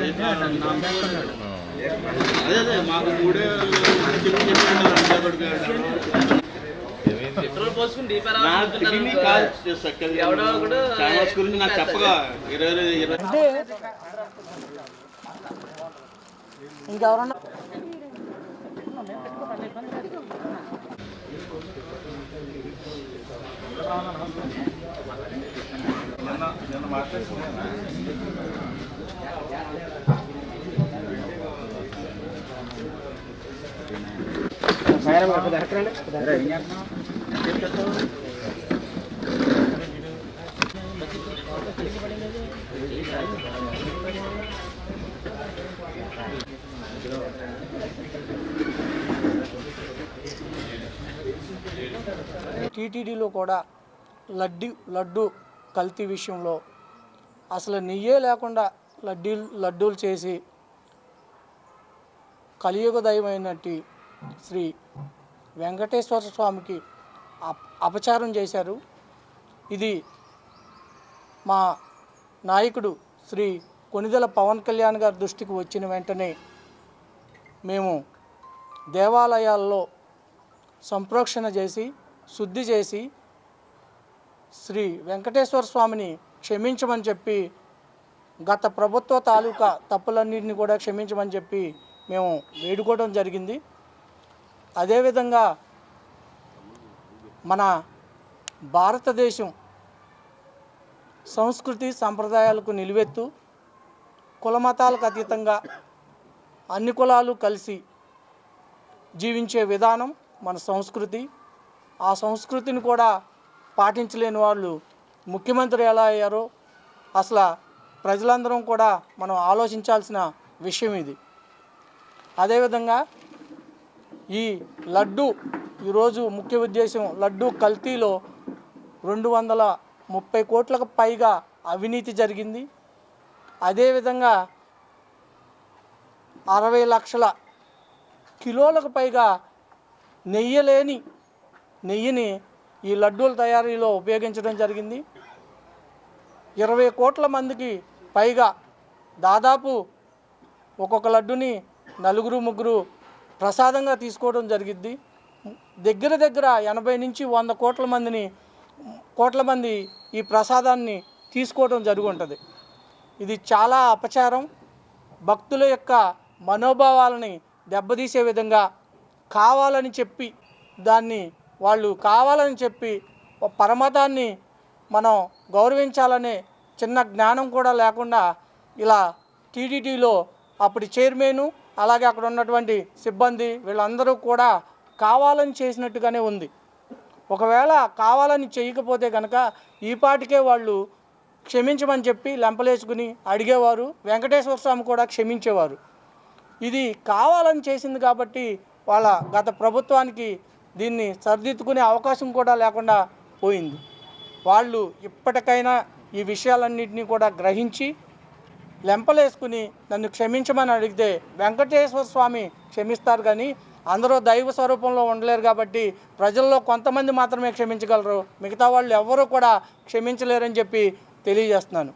అదే అదే మాకు మూడే పెట్రోల్ పోసుకుని డీపర్ కాల్ ఎవడో ఒకడు గురించి నాకు చెప్పగా ఇరవై ఇరవై ఇంకెవరన్నా టీటీడీలో కూడా లడ్డు లడ్డు కల్తీ విషయంలో అసలు నెయ్యే లేకుండా లడ్డీలు లడ్డూలు చేసి కలియుగ దైవమైనటి శ్రీ వెంకటేశ్వర స్వామికి అప అపచారం చేశారు. ఇది మా నాయకుడు శ్రీ కొనిదెల పవన్ కళ్యాణ్ గారి దృష్టికి వచ్చిన వెంటనే మేము దేవాలయాల్లో సంప్రోక్షణ చేసి శుద్ధి చేసి శ్రీ వెంకటేశ్వర స్వామిని క్షమించమని చెప్పి గత ప్రభుత్వ తాలూకా తప్పులన్నింటినీ కూడా క్షమించమని చెప్పి మేము వేడుకోవడం జరిగింది. అదేవిధంగా మన భారతదేశం సంస్కృతి సంప్రదాయాలకు నిలువెత్తు కులమతాలకు అతీతంగా అన్ని కులాలు కలిసి జీవించే విధానం మన సంస్కృతి. ఆ సంస్కృతిని కూడా పాటించలేని వాళ్ళు ముఖ్యమంత్రి ఎలా అయ్యారో అసలు ప్రజలందరం కూడా మనం ఆలోచించాల్సిన విషయం ఇది. అదేవిధంగా ఈ లడ్డు ఈరోజు ముఖ్య ఉద్దేశం లడ్డు కల్తీలో రెండు వందల ముప్పై కోట్లకు పైగా అవినీతి జరిగింది. అదేవిధంగా అరవై లక్షల కిలోలకు పైగా నెయ్యి లేని నెయ్యిని ఈ లడ్డూల తయారీలో ఉపయోగించడం జరిగింది. ఇరవై కోట్ల మందికి పైగా దాదాపు ఒక్కొక్క లడ్డుని నలుగురు ముగ్గురు ప్రసాదంగా తీసుకోవడం జరిగింది. దగ్గర దగ్గర ఎనభై నుంచి వంద కోట్ల మందిని కోట్ల మంది ఈ ప్రసాదాన్ని తీసుకోవడం జరుగు ఉంటుంది ఇది చాలా అపచారం. భక్తుల యొక్క మనోభావాలని దెబ్బతీసే విధంగా కావాలని చెప్పి దాన్ని వాళ్ళు కావాలని చెప్పి ఒక పరమతాన్ని మనం గౌరవించాలనే చిన్న జ్ఞానం కూడా లేకుండా ఇలా టీడీటీలో అప్పటి చైర్మను అలాగే అక్కడ ఉన్నటువంటి సిబ్బంది వీళ్ళందరూ కూడా కావాలని చేసినట్టుగానే ఉంది. ఒకవేళ కావాలని చేయకపోతే కనుక ఈపాటికే వాళ్ళు క్షమించమని చెప్పి లెంపలేసుకుని అడిగేవారు వెంకటేశ్వర స్వామి కూడా క్షమించేవారు. ఇది కావాలని చేసింది కాబట్టి వాళ్ళ గత ప్రభుత్వానికి దీన్ని సరిదిద్దుకునే అవకాశం కూడా లేకుండా పోయింది. వాళ్ళు ఇప్పటికైనా ఈ విషయాలన్నింటినీ కూడా గ్రహించి లెంపలేసుకుని నన్ను క్షమించమని అడిగితే వెంకటేశ్వర స్వామి క్షమిస్తారు కానీ అందరూ దైవ స్వరూపంలో ఉండలేరు కాబట్టి ప్రజల్లో కొంతమంది మాత్రమే క్షమించగలరు. మిగతా వాళ్ళు ఎవరూ కూడా క్షమించలేరని చెప్పి తెలియజేస్తున్నాను.